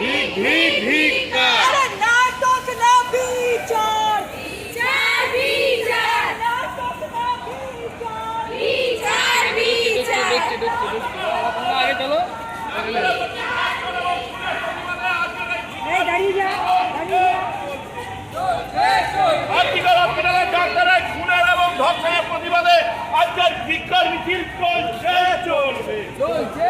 भीख भीख भीख का अरे नाटक ना बीचार चार बीचार नाटक ना बीचार बीचार बीचार देखते देखते देखते आगे चलो ए गाड़ी जा गाड़ी আর্থিকাল হসপিটালের ডাক্তাররা খুনের এবং ধর্ষণের প্রতিবাদে আজকের বিক্ষোভ মিছিল চলছে চলবে চলছে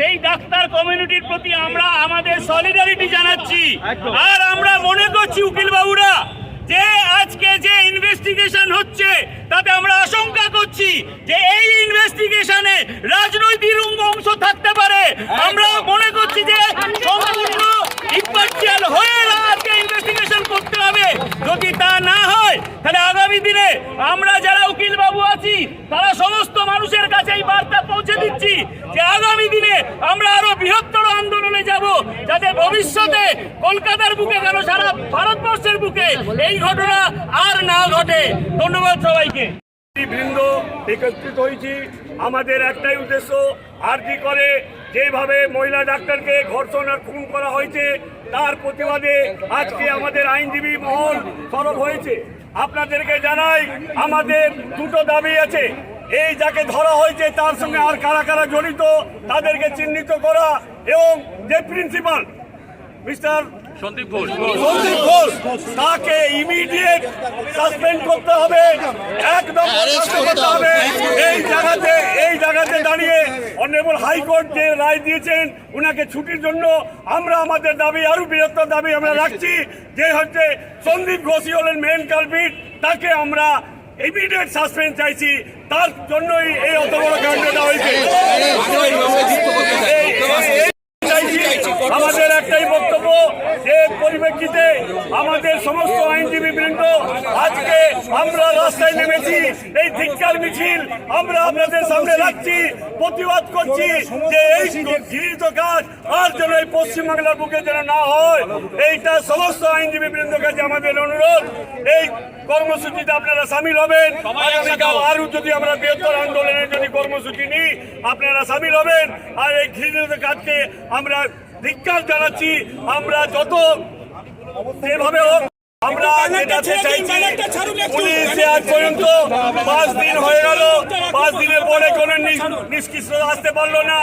সেই ডাক্তার কমিউনিটির প্রতি আমরা আমাদের সলিডারিটি জানাচ্ছি। আর আমরা মনে করছি উকিল বাবুরা যে আজকে যে ইনভেস্টিগেশন হচ্ছে তাতে আমরা আশঙ্কা করছি যে এই ইনভেস্টিগেশনে রাজনৈতিক অংশ থাকতে পারে। আমরা মনে করছি যে সম্পূর্ণ ইম্পার্সিয়াল হয়ে আজকে ইনভেস্টিগেশন করতে হবে। যদি তা না হয় তাহলে আগামী দিনে আমরা যারা উকিল বাবু আছি তারা সমস্ত কাছে এই বার্তা পৌঁছে দিচ্ছি যে আগামী দিনে আমরা আরও বৃহত্তর আন্দোলনে যাব যাতে ভবিষ্যতে কলকাতার বুকে কেন সারা ভারতবর্ষের বুকে এই ঘটনা আর না ঘটে। ধন্যবাদ সবাইকে। বৃন্দ, একত্রিত হয়েছি। আমাদের একটাই উদ্দেশ্য, আরজি করে যেভাবে মহিলা ডাক্তারকে ধর্ষণ আর খুন করা হয়েছে, তার প্রতিবাদে আজকে আমাদের আইনজীবী মহল সরব হয়েছে। আপনাদেরকে জানাই, আমাদের দুটো দাবি আছে। এই যাকে ধরা হয়েছে তার সঙ্গে আর কারা কারা জড়িত তাদেরকে চিহ্নিত করা এবং যে প্রিন্সিপাল মিস্টার সন্দীপ ঘোষ। সন্দীপ ঘোষ তাকে ইমিডিয়েট সাসপেন্ড করতে হবে একদম করতে হবে। এই জায়গাতে এই জায়গাতে দাঁড়িয়ে অনারেবল হাইকোর্ট যে রায় দিয়েছেন উনাকে ছুটির জন্য আমরা আমাদের দাবি আরও বৃহত্তর দাবি আমরা রাখছি যে হচ্ছে সন্দীপ ঘোষই হলেন মেন কালপিট তাকে আমরা ইমিডিয়েট সাসপেন্ড চাইছি তার জন্যই এই অত বড় কাণ্ডটা হয়েছে। আমাদের একটাই বক্তব্য যে পরিপ্রেক্ষিতে আমাদের সমস্ত আইনজীবী বৃন্দ, আজকে আমরা রাস্তায় নেমেছি, এই ধিক্কার মিছিল আমরা আপনাদের সামনে রাখছি, প্রতিবাদ করছি যে এই ঘৃণিত কাজ আর যেন এই পশ্চিমবাংলার বুকে যেন না হয়। এইটা সমস্ত আইনজীবী বৃন্দ কাছে আমাদের অনুরোধ। এই কর্মসূচিতে আপনারা সামিল হবেন। আগামীকাল আরও যদি আমরা বৃহত্তর আন্দোলনের যদি কর্মসূচি নিই, আপনারা সামিল হবেন। আর এই ঘৃণিত কাজকে আমরা ধিক্কার জানাচ্ছি আমরা যত যেভাবে হোক আমরা যেটাতে চাইছি পুলিশ যে আজ পর্যন্ত পাঁচ দিন হয়ে গেল পাঁচ দিনের পরে কোনো নিষ্কৃষ্ট আসতে পারল না।